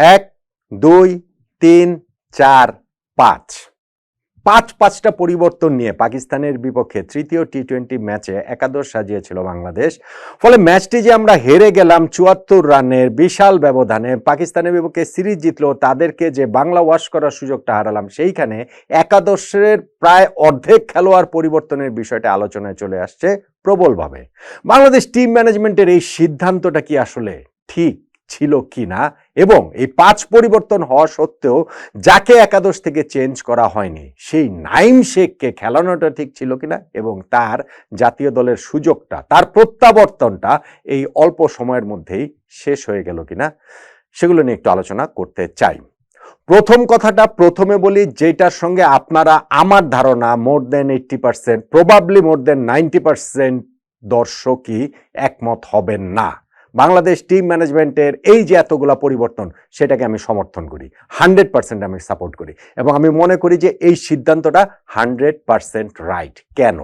এক, দুই, তিন, চার, পাঁচ। পাঁচ পাঁচটা পরিবর্তন নিয়ে পাকিস্তানের বিপক্ষে তৃতীয় টি টোয়েন্টি ম্যাচে একাদশ সাজিয়েছিল বাংলাদেশ। ফলে ম্যাচটি যে আমরা হেরে গেলাম চুয়াত্তর রানের বিশাল ব্যবধানে পাকিস্তানের বিপক্ষে সিরিজ জিতলো, তাদেরকে যে বাংলা ওয়াশ করার সুযোগটা হারালাম, সেইখানে একাদশের প্রায় অর্ধেক খেলোয়াড় পরিবর্তনের বিষয়টা আলোচনায় চলে আসছে প্রবলভাবে। বাংলাদেশ টিম ম্যানেজমেন্টের এই সিদ্ধান্তটা কি আসলে ঠিক? ছিল কি না এবং এই পাঁচ পরিবর্তন হওয়া সত্ত্বেও যাকে একাদশ থেকে চেঞ্জ করা হয়নি, সেই নাইম শেখকে খেলানোটা ঠিক ছিল কিনা এবং তার জাতীয় দলের সুযোগটা, তার প্রত্যাবর্তনটা এই অল্প সময়ের মধ্যেই শেষ হয়ে গেল কিনা, সেগুলো নিয়ে একটু আলোচনা করতে চাই। প্রথম কথাটা প্রথমে বলি, যেটার সঙ্গে আপনারা আমার ধারণা more than eighty percent probably more than ninety percent দর্শকই একমত হবেন না। বাংলাদেশ টিম ম্যানেজমেন্টের এই যে এতগুলা পরিবর্তন, সেটাকে আমি সমর্থন করি। হান্ড্রেড পার্সেন্ট আমি সাপোর্ট করি। এবং আমি মনে করি যে এই সিদ্ধান্তটা হান্ড্রেড পার্সেন্ট রাইট কেন?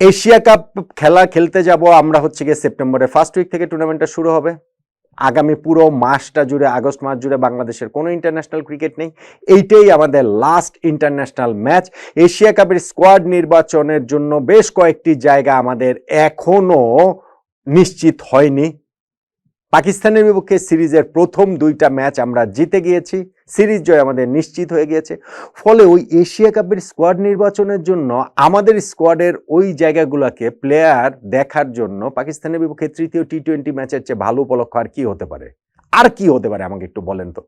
এশিয়া কাপ খেলা খেলতে যাব আমরা হচ্ছে গিয়ে সেপ্টেম্বরের ফার্স্ট উইক থেকে টুর্নামেন্টটা শুরু হবে। আগামী পুরো মাসটা জুড়ে, আগস্ট মাস জুড়ে বাংলাদেশের কোনো ইন্টারন্যাশনাল ক্রিকেট নেই। এইটাই আমাদের লাস্ট ইন্টারন্যাশনাল ম্যাচ এশিয়া কাপের স্কোয়াড নির্বাচনের জন্য বেশ কয়েকটি জায়গা আমাদের এখনও নিশ্চিত হয়নি। পাকিস্তানের বিপক্ষে সিরিজের প্রথম দুইটা ম্যাচ আমরা জিতে গিয়েছি। সিরিজ জয় আমাদের নিশ্চিত হয়ে গিয়েছে। ফলে ওই এশিয়া কাপের স্কোয়াড নির্বাচনের জন্য আমাদের স্কোয়াডের ওই জায়গাগুলোকে প্লেয়ার দেখার জন্য পাকিস্তানের বিপক্ষে তৃতীয় টি টোয়েন্টি ম্যাচের চেয়ে ভালো উপলক্ষ আর কি হতে পারে? আর কি হতে পারে আমাকে একটু বলেন তো?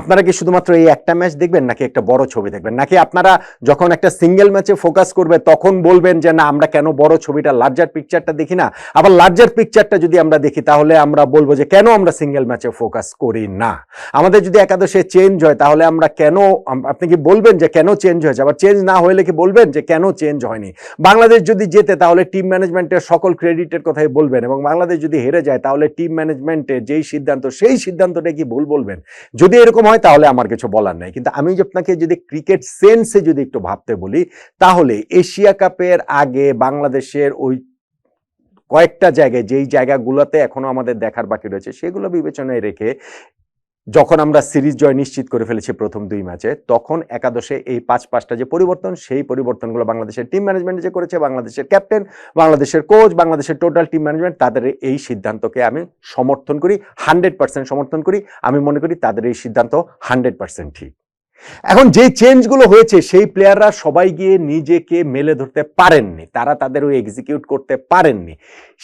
আপনারা কি শুধুমাত্র এই একটা ম্যাচ দেখবেন, নাকি একটা বড় ছবি দেখবেন? নাকি আপনারা যখন একটা সিঙ্গেল ম্যাচে ফোকাস করবে, তখন বলবেন যে, না, আমরা কেন বড় ছবিটা লার্জার পিকচারটা দেখি না? আবার লার্জার পিকচারটা যদি আমরা দেখি, তাহলে আমরা বলব যে, কেন আমরা সিঙ্গেল ম্যাচে ফোকাস করি না? আমাদের যদি একাদশে চেঞ্জ হয়, তাহলে আমরা কেন আপনি কি বলবেন যে, কেন চেঞ্জ হয়েছে? আবার চেঞ্জ না হলে কি বলবেন যে, কেন চেঞ্জ হয়নি? বাংলাদেশ যদি জেতে, তাহলে টিম ম্যানেজমেন্টের সকল ক্রেডিটের কথাই বলবেন এবং বাংলাদেশ যদি হেরে যায়, তাহলে টিম ম্যানেজমেন্টের যেই সিদ্ধান্ত, সেই সিদ্ধান্তটা কি ভুল বলবেন? যদি এরকম হয়, তাহলে আমার কিছু বলার নাই। কিন্তু আমি আপনাকে যদি ক্রিকেট সেন্সে যদি একটু ভাবতে বলি, তাহলে এশিয়া কাপের আগে বাংলাদেশের ওই কয়েকটা জায়গায়, যেই জায়গাগুলোতে এখনও আমাদের দেখার বাকি রয়েছে, সেগুলো বিবেচনায় রেখে যখন আমরা সিরিজ জয় নিশ্চিত করে ফেলেছি প্রথম দুই ম্যাচে, তখন একাদশে এই পাঁচ পাঁচটা যে পরিবর্তন, সেই পরিবর্তনগুলো বাংলাদেশের টিম ম্যানেজমেন্ট যে করেছে, বাংলাদেশের ক্যাপ্টেন বাংলাদেশের কোচ বাংলাদেশের টোটাল টিম ম্যানেজমেন্ট তাদের এই সিদ্ধান্তকে আমি সমর্থন করি হান্ড্রেড পার্সেন্ট সমর্থন করি। আমি মনে করি তাদের এই সিদ্ধান্ত হান্ড্রেড পার্সেন্ট ঠিক। এখন যে চেঞ্জগুলো হয়েছে, সেই প্লেয়াররা সবাই গিয়ে নিজেকে মেলে ধরতে পারেননি। তারা তাদের ওই এক্সিকিউট করতে পারেননি।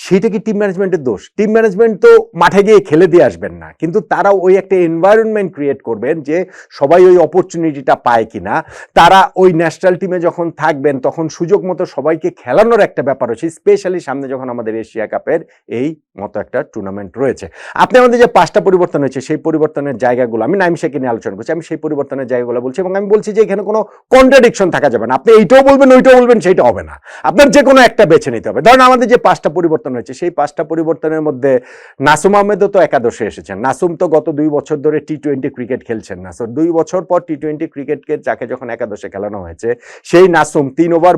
সেটা কি টিম ম্যানেজমেন্টের দোষ? টিম ম্যানেজমেন্ট তো মাঠে গিয়ে খেলে দিয়ে আসবেন না। কিন্তু তারা ওই একটা এনভায়রনমেন্ট ক্রিয়েট করবেন যে সবাই ওই অপরচুনিটিটা পায় কিনা। তারা ওই ন্যাশনাল টিমে যখন থাকবেন, তখন সুযোগ মতো সবাইকে খেলানোর একটা ব্যাপার হচ্ছে স্পেশালি সামনে যখন আমাদের এশিয়া কাপের এই মতো একটা টুর্নামেন্ট রয়েছে। আপনি আমাদের যে পাঁচটা পরিবর্তন হয়েছে, সেই পরিবর্তনের জায়গাগুলো, আমি নাইম শেখে নিয়ে আলোচনা করছি, আমি সেই পরিবর্তনের জায়গাগুলো বলছি এবং আমি বলছি যে এখানে কোনো কন্ট্রাডিকশন থাকা যাবে না। আপনি এইটাও বলবেন, ওইটাও বলবেন, সেইটা হবে না। আপনার যে কোনো একটা বেছে নিতে হবে। ধরেন আমাদের যে পাঁচটা পরিবর্তন হয়েছে, সেই পাঁচটা পরিবর্তনের মধ্যে নাসুম আহমেদও তো একাদশে এসেছেন। নাসুম তো গত দুই বছর ধরে টি টোয়েন্টি ক্রিকেট খেলছেন না। দুই বছর পর টি টোয়েন্টি ক্রিকেটকে যাকে যখন একাদশে খেলানো হয়েছে, সেই নাসুম তিন ওভার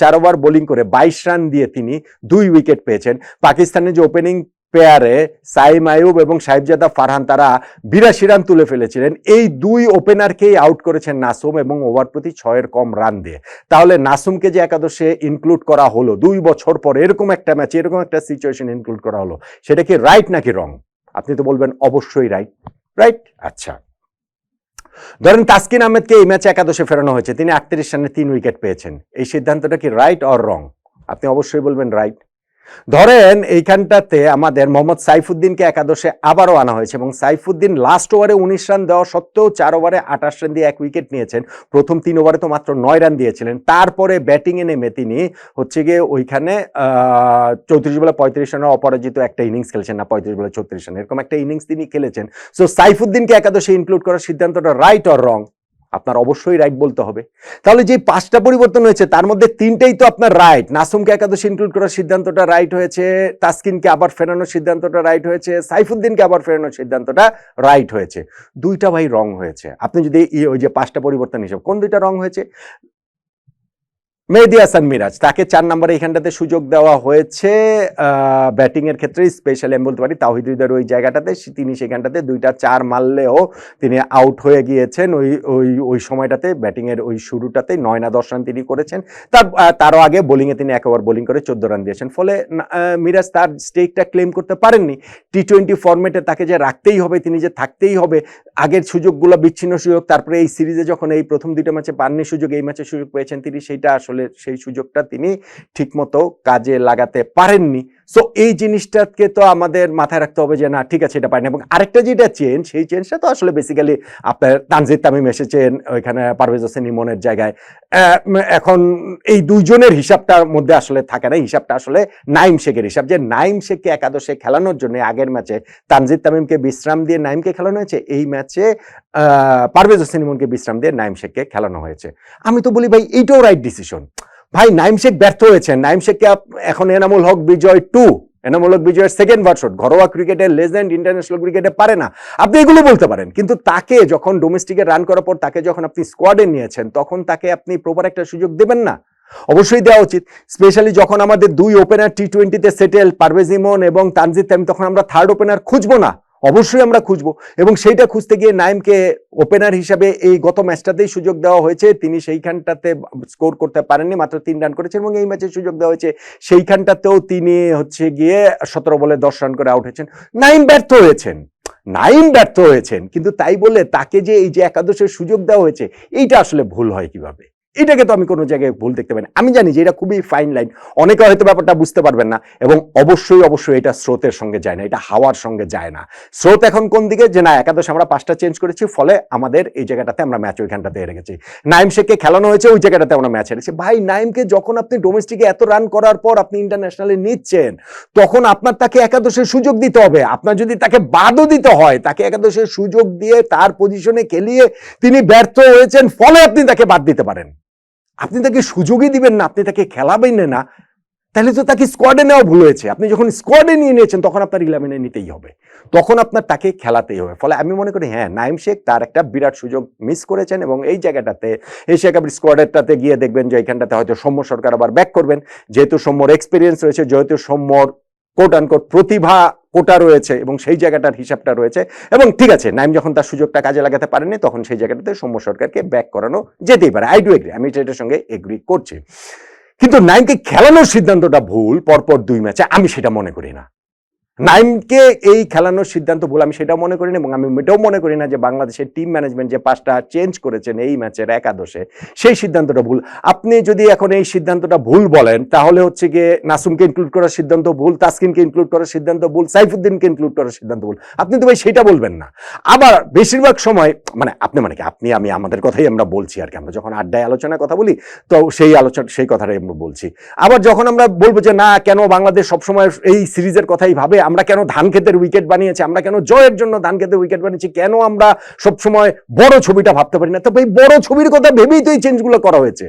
চার ওভার বোলিং করে বাইশ রান দিয়ে তিনি দুই উইকেট পেয়েছেন। পাকিস্তানের যে ওপেনিং পেয়ারে সাইম আয়ুব এবং সাহেবজাদা ফারহান তারা বিরাশি রান তুলে ফেলেছিলেন। এই দুই ওপেনারকেই আউট করেছেন নাসুম এবং ওভার প্রতি ছয়ের কম রান দিয়ে। তাহলে নাসুমকে যে একাদশে ইনক্লুড করা হলো, দুই বছর পর এরকম একটা ম্যাচ এরকম একটা সিচুয়েশন ইনক্লুড করা হলো, সেটা কি রাইট নাকি রং আপনি তো বলবেন অবশ্যই রাইট রাইট আচ্ছা। ধরেন তাসকিন আহমেদকে এই ম্যাচে একাদশে ফেরানো হয়েছে, তিনি আটত্রিশ রানে তিন উইকেট পেয়েছেন। এই সিদ্ধান্তটা কি রাইট অর রং আপনি অবশ্যই বলবেন রাইট ধরেন এইখানটাতে আমাদের মোহাম্মদ সাইফুদ্দিনকে একাদশে আবারও আনা হয়েছে এবং সাইফুদ্দিন লাস্ট ওভারে উনিশ রান দেওয়া সত্ত্বেও চার ওভারে আঠাশ রান দিয়ে এক উইকেট নিয়েছেন। প্রথম তিন ওভারে তো মাত্র নয় রান দিয়েছিলেন। তারপরে ব্যাটিংয়ে নেমে তিনি হচ্ছে গিয়ে ওইখানে চৌত্রিশ বলে পঁয়ত্রিশ রানের অপরাজিত একটা ইনিংস খেলেছেন না, পঁয়ত্রিশ বলে চৌত্রিশ রান এরকম একটা ইনিংস তিনি খেলেছেন। সো সাইফুদ্দিনকে একাদশে ইনক্লুড করার সিদ্ধান্তটা রাইট অর রং আপনার অবশ্যই রাইট বলতে হবে। তাহলে যে পাঁচটা পরিবর্তন হয়েছে, তার মধ্যে তিনটেই তো আপনার রাইট নাসুমকে একাদশ ইনক্লুড করার সিদ্ধান্তটা রাইট হয়েছে, তাস্কিনকে আবার ফেরানোর সিদ্ধান্তটা রাইট হয়েছে, সাইফুদ্দিনকে আবার ফেরানোর সিদ্ধান্তটা রাইট হয়েছে। দুইটা ভাই রং হয়েছে। আপনি যদি ওই যে পাঁচটা পরিবর্তন হিসেবে, কোন দুইটা রং হয়েছে? মেহেদি হাসান মিরাজ, তাকে চার নম্বরে এখানটাতে সুযোগ দেওয়া হয়েছে। ব্যাটিং এর ক্ষেত্রে স্পেশালি আমি বলতে পারি তাহিদুদের ওই জায়গাটাতে তিনি সেখানটাতে দুইটা চার মারলেও তিনি আউট হয়ে গিয়েছেন। ওই ওই ওই সময়টাতে ব্যাটিং এর ওই শুরুটাতে নয় না দশ রান তিনি করেছেন। তার তারও আগে বোলিংয়ে তিনি এক ওভার বোলিং করে চোদ্দ রান দিয়েছেন। ফলে মিরাজ তার স্টেকটা ক্লেম করতে পারেননি। টি টোয়েন্টি ফর্মেটে তাকে যে রাখতেই হবে, তিনি যে থাকতেই হবে, আগের সুযোগগুলো বিচ্ছিন্ন সুযোগ, তারপরে এই সিরিজে যখন এই প্রথম দুইটা ম্যাচে পাননি সুযোগ, এই ম্যাচে সুযোগ পেয়েছেন তিনি, সেইটা আসলে সেই সুযোগটা তিনি ঠিকমতো কাজে লাগাতে পারেননি। সো এই জিনিসটাকে তো আমাদের মাথায় রাখতে হবে যে, না, ঠিক আছে, এটা পারেনি এবং আরেকটা যেটা চেঞ্জ সেই চেঞ্জটা তো আসলে বেসিক্যালি আপনার তানজিদ তামিম এসেছেন ওইখানে পারভেজ হোসেন ইমনের জায়গায়। এখন এই দুইজনের হিসাবটার মধ্যে আসলে থাকে না। হিসাবটা আসলে নাইম শেখের হিসাব যে, নাইম শেখকে একাদশে খেলানোর জন্য আগের ম্যাচে তানজিদ তামিমকে বিশ্রাম দিয়ে নাইমকে খেলানো হয়েছে। এই ম্যাচে পারভেজ হোসেন ইমনকে বিশ্রাম দিয়ে নাইম শেখকে খেলানো হয়েছে। আমি তো বলি, ভাই, এইটাও রাইট ডিসিশন ভাই, নাইম শেখ ব্যর্থ হয়েছেন। নাইম শেখকে এখন এনামুল হক বিজয় টু এনামুল হক বিজয়ের সেকেন্ড ভার্সন ঘরোয়া ক্রিকেটে লেজেন্ড ইন্টারন্যাশনাল ক্রিকেটে পারে না। আপনি এগুলো বলতে পারেন, কিন্তু তাকে যখন ডোমেস্টিকে রান করার পর তাকে যখন আপনি স্কোয়াডে নিয়েছেন, তখন তাকে আপনি প্রপার একটা সুযোগ দেবেন না। অবশ্যই দেওয়া উচিত স্পেশালি যখন আমাদের দুই ওপেনার টি টোয়েন্টিতে সেটেল পারভেজ ইমন এবং তানজিদ তামিম তখন আমরা থার্ড ওপেনার খুঁজবো না। অবশ্যই আমরা খুঁজবো। এবং সেইটা খুঁজতে গিয়ে নাইমকে ওপেনার হিসাবে এই গত ম্যাচটাতেই সুযোগ দেওয়া হয়েছে। তিনি সেইখানটাতে স্কোর করতে পারেননি, মাত্র তিন রান করেছেন এবং এই ম্যাচে সুযোগ দেওয়া হয়েছে। সেইখানটাতেও তিনি হচ্ছে গিয়ে সতেরো বলে দশ রান করে আউট হয়েছেন। নাইম ব্যর্থ হয়েছেন। নাইম ব্যর্থ হয়েছেন। কিন্তু তাই বলে তাকে যে এই যে একাদশের সুযোগ দেওয়া হয়েছে, এইটা আসলে ভুল হয় কীভাবে? এটাকে তো আমি কোনো জায়গায় ভুল দেখতে পাই না। আমি জানি যে এটা খুবই ফাইন লাইন অনেকে হয়তো ব্যাপারটা বুঝতে পারবেন না এবং অবশ্যই অবশ্যই এটা স্রোতের সঙ্গে যায় না, এটা হাওয়ার সঙ্গে যায় না। স্রোত এখন কোন দিকে? যে না, একাদশ আমরা পাঁচটা চেঞ্জ করেছি, ফলে আমাদের এই জায়গাটাতে আমরা ম্যাচ ওইখানটাতে হেরে গেছি। নাইম শেখকে খেলানো হয়েছে, ওই জায়গাটাতে আমরা ম্যাচ হেরেছি। ভাই, নাইমকে যখন আপনি ডোমেস্টিকে এত রান করার পর আপনি ইন্টারন্যাশনালে নিচ্ছেন, তখন আপনার তাকে একাদশের সুযোগ দিতে হবে। আপনার যদি তাকে বাদও দিতে হয়, তাকে একাদশের সুযোগ দিয়ে তার পজিশনে খেলিয়ে তিনি ব্যর্থ হয়েছেন, ফলে আপনি তাকে বাদ দিতে পারেন। আপনি তাকে সুযোগই দিবেন না, আপনি তাকে খেলাবেন না, তাহলে তো তাকে স্কোয়াডে নেওয়া ভুল হয়েছে। আপনি যখন স্কোয়াডে নিয়ে নিয়েছেন, তখন আপনার ইলেভেনে নিতেই হবে। তখন আপনার তাকে খেলাতেই হবে। ফলে আমি মনে করি হ্যাঁ নাইম শেখ তার একটা বিরাট সুযোগ মিস করেছেন এবং এই জায়গাটাতে এশিয়া কাপের স্কোয়াডেরটাতে গিয়ে দেখবেন যে এখানটাতে হয়তো সৌম্য সরকার আবার ব্যাক করবেন। যেহেতু সৌম্যর এক্সপিরিয়েন্স রয়েছে, যেহেতু সৌম্যর কোট আনকোট প্রতিভা কোটা রয়েছে এবং সেই জায়গাটার হিসাবটা রয়েছে এবং ঠিক আছে, নাইম যখন তার সুযোগটা কাজে লাগাতে পারেনি তখন সেই জায়গাটাতে সৌম্য সরকারকে ব্যাক করানো যেতেই পারে। আই ডু এগ্রি আমি এটার সঙ্গে এগ্রি করছি। কিন্তু নাইমকে খেলানোর সিদ্ধান্তটা ভুল, পরপর দুই ম্যাচে আমি সেটা মনে করি না। নাইমকে এই খেলানোর সিদ্ধান্ত ভুল, আমি সেটাও মনে করি না এবং আমি এটাও মনে করি না যে বাংলাদেশের টিম ম্যানেজমেন্ট যে পাঁচটা চেঞ্জ করেছেন এই ম্যাচের একাদশে, সেই সিদ্ধান্তটা ভুল। আপনি যদি এখন এই সিদ্ধান্তটা ভুল বলেন, তাহলে হচ্ছে গিয়ে নাসুমকে ইনক্লুড করার সিদ্ধান্ত ভুল, তাসকিনকে ইনক্লুড করার সিদ্ধান্ত ভুল, সাইফুদ্দিনকে ইনক্লুড করার সিদ্ধান্ত ভুল। আপনি তো ভাই সেটা বলবেন না। আবার বেশিরভাগ সময় মানে আপনি মানে কি, আপনি, আমি, আমাদের কথাই আমরা বলছি আর কি, আমরা যখন আড্ডায় আলোচনার কথা বলি, তো সেই আলোচনা, সেই কথাটাই আমরা বলছি। আবার যখন আমরা বলব যে না, কেন বাংলাদেশ সবসময় এই সিরিজের কথাই ভাবে আমরা কেন ধান খেতের উইকেট বানিয়েছি? আমরা কেন জয়ের জন্য ধান খেতের উইকেট বানিয়েছি? কেন আমরা সবসময় বড় ছবিটা ভাবতে পারি না? তবে এই বড় ছবির কথা ভেবেই তো এই চেঞ্জগুলো করা হয়েছে।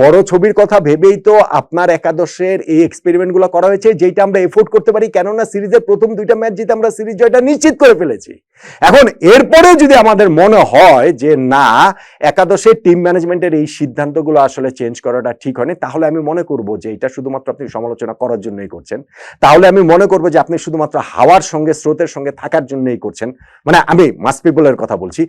বড় ছবির কথা ভেবেই তো আপনার একাদশের এই এক্সপেরিমেন্টগুলো করা হয়েছে যেটা আমরা এফোর্ড করতে পারি। কেননা সিরিজের প্রথম দুইটা ম্যাচ জিতে আমরা সিরিজ জয়টা নিশ্চিত করে ফেলেছি। এখন এরপরেও যদি আমাদের মনে হয় যে না, একাদশের টিম ম্যানেজমেন্টের এই সিদ্ধান্তগুলো আসলে চেঞ্জ করাটা ঠিক হয়নি, তাহলে আমি মনে করব যে এটা শুধুমাত্র আপনি সমালোচনা করার জন্যই করছেন। তাহলে আমি মনে করব যে আপনি শুধুমাত্র হাওয়ার সঙ্গে, স্রোতের সঙ্গে থাকার জন্যই করছেন। মানে আমি মাস পিপলের কথা বলছি।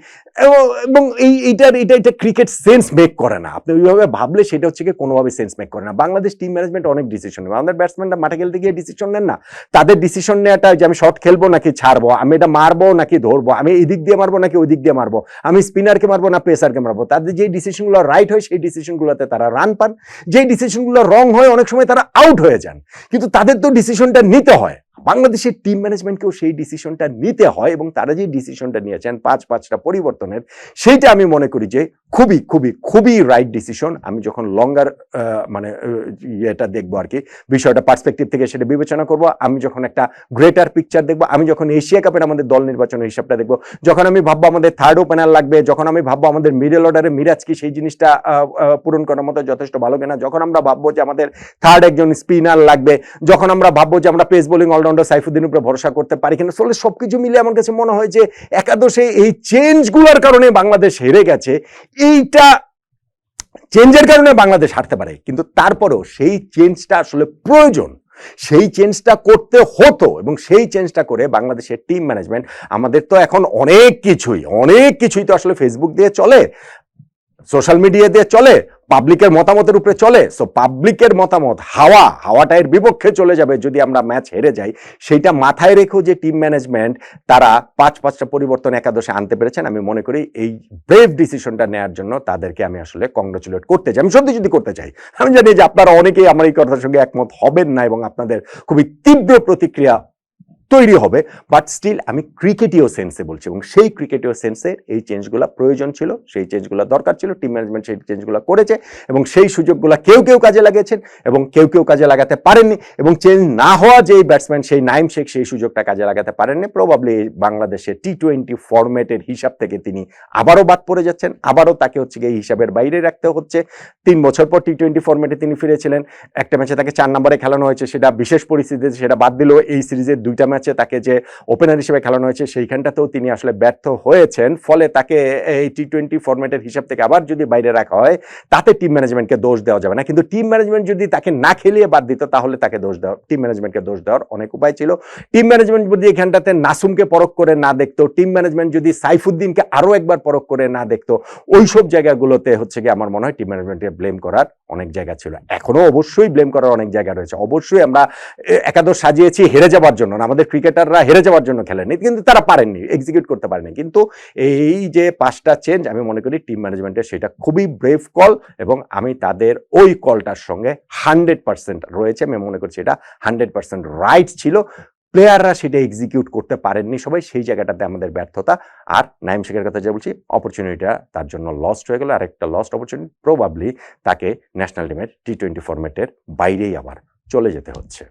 এবং- এই, এইটার এটা এটা ক্রিকেট সেন্স মেক করে না। আপনি ওইভাবে ভাবলে সেটা হচ্ছে কি কোনোভাবে সেন্স মেক করে না। বাংলাদেশ টিম ম্যানেজমেন্ট অনেক ডিসিশন নেবে আমাদের ব্যাটসম্যানরা মাঠে খেলতে গিয়ে ডিসিশন নেন না। তাদের ডিসিশন নেওয়াটা যে আমি শর্ট খেলব নাকি ছাড়বো, আমি এটা মারবো নাকি ধরবো, আমি এই দিক দিয়ে মারবো নাকি ওই দিক দিয়ে মারবো, আমি স্পিনারকে মারবো না পেসারকে মারবো। তাদের যে ডিসিশনগুলো রাইট হয়, সেই ডিসিশনগুলোতে তারা রান পান। যেই ডিসিশনগুলো রং হয়, অনেক সময় তারা আউট হয়ে যান। কিন্তু তাদের তো ডিসিশনটা নিতে হয়। বাংলাদেশের টিম ম্যানেজমেন্টকেও সেই ডিসিশনটা নিতে হয় এবং তারা যে ডিসিশনটা নিয়েছেন পাঁচ পাঁচটা পরিবর্তনের, সেইটা আমি মনে করি যে খুবই খুবই খুবই রাইট ডিসিশন আমি যখন লঙ্গার মানে ইয়েটা দেখব আর কি, বিষয়টা পার্সপেক্টিভ থেকে সেটা বিবেচনা করব, আমি যখন একটা গ্রেটার পিকচার দেখব, আমি যখন এশিয়া কাপের আমাদের দল নির্বাচনের হিসাবটা দেখব, যখন আমি ভাববো আমাদের থার্ড ওপেনার লাগবে, যখন আমি ভাববো আমাদের মিডল অর্ডারে মিরাজ কি সেই জিনিসটা পূরণ করার মতো যথেষ্ট ভালো কিনা, যখন আমরা ভাববো যে আমাদের থার্ড একজন স্পিনার লাগবে, যখন আমরা ভাববো যে আমরা পেস বোলিং অলরাউন্ডার সাইফুদ্দিনের উপরে ভরসা করতে পারি কিনা, আসলে সবকিছু মিলে আমার কাছে মনে হয় যে একাদশে এই চেঞ্জগুলোর কারণে বাংলাদেশ হেরে গেছে, এইটা চেঞ্জের কারণে বাংলাদেশ হারতে পারে। কিন্তু তারপরেও সেই চেঞ্জটা আসলে প্রয়োজন। সেই চেঞ্জটা করতে হতো এবং সেই চেঞ্জটা করে বাংলাদেশের টিম ম্যানেজমেন্ট আমাদের তো এখন অনেক কিছুই অনেক কিছুই তো আসলে ফেসবুক দিয়ে চলে। সোশ্যাল মিডিয়া দিয়ে চলে, পাবলিকের মতামতের উপরে চলে সো পাবলিকের মতামত, হাওয়া হাওয়াটা এর বিপক্ষে চলে যাবে যদি আমরা ম্যাচ হেরে যাই। সেইটা মাথায় রেখেও যে টিম ম্যানেজমেন্ট তারা পাঁচ পাঁচটা পরিবর্তন একাদশে আনতে পেরেছেন। আমি মনে করি এই ব্রেভ ডিসিশনটা নেওয়ার জন্য তাদেরকে আমি আসলে কংগ্রেচুলেট করতে চাই। আমি সত্যি যদি করতে চাই, আমি জানি যে আপনারা অনেকেই আমার এই কথার সঙ্গে একমত হবেন না এবং আপনাদের খুবই তীব্র প্রতিক্রিয়া তৈরি হবে বাট স্টিল আমি ক্রিকেটীয় সেন্সে বলছি এবং সেই ক্রিকেটীয় সেন্সে এই চেঞ্জগুলো প্রয়োজন ছিল, সেই চেঞ্জগুলো দরকার ছিল টিম ম্যানেজমেন্ট সেই চেঞ্জগুলো করেছে এবং সেই সুযোগগুলো কেউ কেউ কাজে লাগিয়েছেন এবং কেউ কেউ কাজে লাগাতে পারেননি এবং চেঞ্জ না হওয়া যেই ব্যাটসম্যান সেই নাইম শেখ সেই সুযোগটা কাজে লাগাতে পারেননি প্রবাবলি বাংলাদেশের টি টোয়েন্টি ফরম্যাটের হিসাব থেকে তিনি আবারও বাদ পড়ে যাচ্ছেন, আবারও তাকে হচ্ছে গিয়ে এই হিসাবের বাইরে রাখতে হচ্ছে। তিন বছর পর টি টোয়েন্টি ফরম্যাটে তিনি ফিরেছিলেন, একটা ম্যাচে তাকে চার নম্বরে খেলানো হয়েছে, সেটা বিশেষ পরিস্থিতিতে সেটা বাদ দিলেও এই সিরিজের দুইটা ম্যাচে তাকে যে ওপেনার হিসেবে খেলানো হয়েছে, সেইখানটাতেও তিনি আসলে ব্যর্থ হয়েছেন। ফলে তাকে এই টি টোয়েন্টি ফরম্যাটের হিসাব থেকে আবার যদি বাইরে রাখা হয়, তাতে টিম ম্যানেজমেন্টকে দোষ দেওয়া যাবে না। কিন্তু টিম ম্যানেজমেন্ট যদি তাকে না খেলিয়ে বাদ দিত, তাহলে তাকে দোষ দেওয়া টিম ম্যানেজমেন্টকে দোষ দেওয়ার অনেক উপায় ছিল। টিম ম্যানেজমেন্ট যদি এখানটাতে নাসুমকে পরখ করে না দেখতো টিম ম্যানেজমেন্ট যদি সাইফুদ্দিনকে আরও একবার পরখ করে না দেখতো ওই সব জায়গাগুলোতে হচ্ছে কি আমার মনে হয় টিম ম্যানেজমেন্টকে ব্লেম করার অনেক জায়গা ছিল। এখনও অবশ্যই ব্লেম করার অনেক জায়গা রয়েছে। অবশ্যই আমরা একাদশ সাজিয়েছি হেরে যাবার জন্য আমাদের ক্রিকেটাররা হেরে যাওয়ার জন্য খেলেনি কিন্তু তারা পারেননি এক্সিকিউট করতে পারেনি কিন্তু এই যে পাঁচটা চেঞ্জ আমি মনে করি টিম ম্যানেজমেন্টের সেটা খুবই ব্রেভ কল এবং আমি তাদের ওই কলটার সঙ্গে হান্ড্রেড পার্সেন্ট রয়েছে। আমি মনে করছি এটা হান্ড্রেড পার্সেন্ট রাইট ছিল। প্লেয়াররা সেটা এক্সিকিউট করতে পারেননি সবাই, সেই জায়গাটাতে আমাদের ব্যর্থতা। আর নাইম শেখের কথা যে বলছি অপরচুনিটিটা তার জন্য লস্ট হয়ে গেল। আর একটা লস্ট অপরচুনিটি প্রবাবলি তাকে ন্যাশনাল টিমের টি টোয়েন্টি ফরম্যাটের বাইরেই আবার চলে যেতে হচ্ছে।